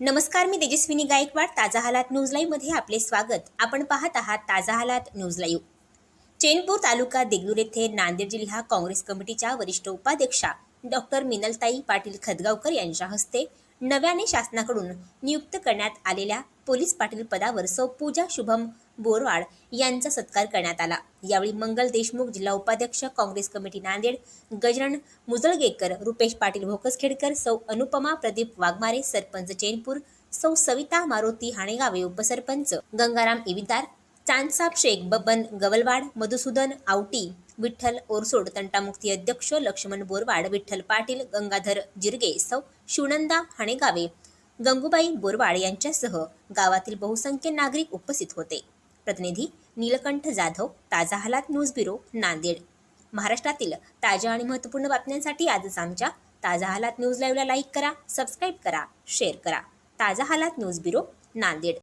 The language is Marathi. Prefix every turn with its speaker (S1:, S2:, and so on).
S1: नमस्कार मी तेजस्विनी गायकवाड ताजा हालात न्यूज लाईव्हमध्ये आपले स्वागत. आपण पाहत आहात ताजा हालात न्यूज लाईव्ह. चेनपूर तालुका देगलूर येथे नांदेड जिल्हा काँग्रेस कमिटीच्या वरिष्ठ उपाध्यक्षा डॉक्टर मिनलताई पाटील खदगावकर यांच्या हस्ते नव्याने शासनाकडून नियुक्त करण्यात आलेल्या पोलीस पाटील पदावर सौ पूजा शुभम बोरवाड यांचा सत्कार करण्यात आला. यावेळी मंगल देशमुख जिल्हा उपाध्यक्ष काँग्रेस कमिटी नांदेड गजरण मुजळगेकर रुपेश पाटील भोकसखेडकर सौ अनुपमा प्रदीप वाघमारे सरपंच चेनपूर सौ सविता मारुती हाणेगावे उपसरपंच गंगाराम इविदार चांदसाब शेख बबन गवलवाड मधुसूदन आवटी विठ्ठल ओरसोड तंटामुक्ती अध्यक्ष लक्ष्मण बोरवाड विठ्ठल पाटील गंगाधर जिरगे सौ शिवनंदा हाणेगावे गंगूबाई बोरवाड यांच्यासह गावातील बहुसंख्य नागरिक उपस्थित होते. प्रतिनिधी नीलकंठ जाधव ताजा हालात न्यूज ब्युरो नांदेड. महाराष्ट्रातील ताज्या आणि महत्त्वपूर्ण बातम्यांसाठी आजच आमच्या ताजा हालात न्यूज लाईव्हला लाईक करा सबस्क्राईब करा शेअर करा. ताजा हालात न्यूज ब्युरो नांदेड.